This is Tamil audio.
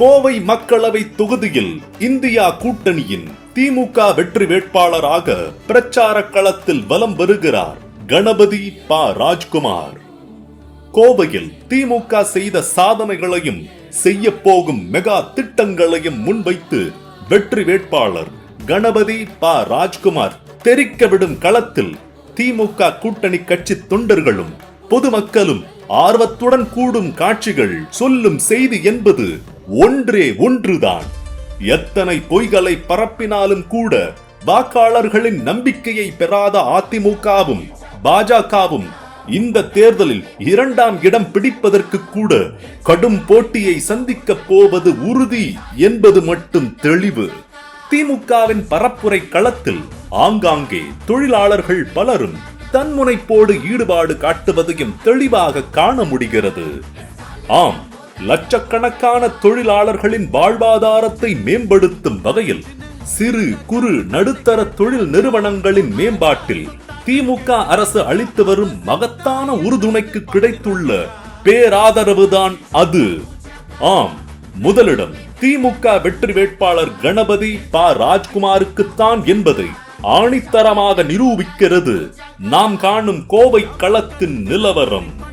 கோவை மக்களவை தொகுதியில் இந்தியா கூட்டணியின் திமுக வெற்றி வேட்பாளராக பிரச்சார களத்தில் வலம் வருகிறார் கணபதி ப. ராஜ்குமார். கோவையில் திமுக செய்த சாதனைகளையும் செய்ய போகும் மெகா திட்டங்களையும் முன்வைத்து வெற்றி வேட்பாளர் கணபதி ப. ராஜ்குமார் தெரிக்கவிடும் களத்தில் திமுக கூட்டணி கட்சி தொண்டர்களும் பொதுமக்களும் ஆர்வத்துடன் கூடும் காட்சிகள் சொல்லும் செய்தி என்பது ஒன்றே ஒன்றுதான். எத்தனை பொய்களை பரப்பினாலும் கூட வாக்காளர்களின் நம்பிக்கையை பெறாத அதிமுகவும் பாஜகவும் இந்த தேர்தலில் இரண்டாம் இடம் பிடிப்பதற்கு கூட கடும் போட்டியை சந்திக்கப் போவது உறுதி என்பது மட்டும் தெளிவு. திமுகவின் பரப்புரை களத்தில் ஆங்காங்கே தொழிலாளர்கள் பலரும் தன்முனைப்போடு ஈடுபாடு காட்டுவதையும் தெளிவாக காண முடிகிறது. ஆம் லட்சக்கணக்கான தொழிலாளர்களின் வாழ்வாதாரத்தை மேம்படுத்தும் வகையில் சிறு குறு நடுத்தர தொழில் நிறுவனங்களின் மேம்பாட்டில் திமுக அரசு அளித்து வரும் மகத்தான உறுதுணைக்கு கிடைத்துள்ள பேராதரவுதான் அது. ஆம் முதலிடம் திமுக வெற்றி வேட்பாளர் கணபதி ப. ராஜ்குமாருக்குத்தான் என்பதை ஆணித்தரமாக நிரூபிக்கிறது. நாம் காணும் கோவை களத்தின் நிலவரம்.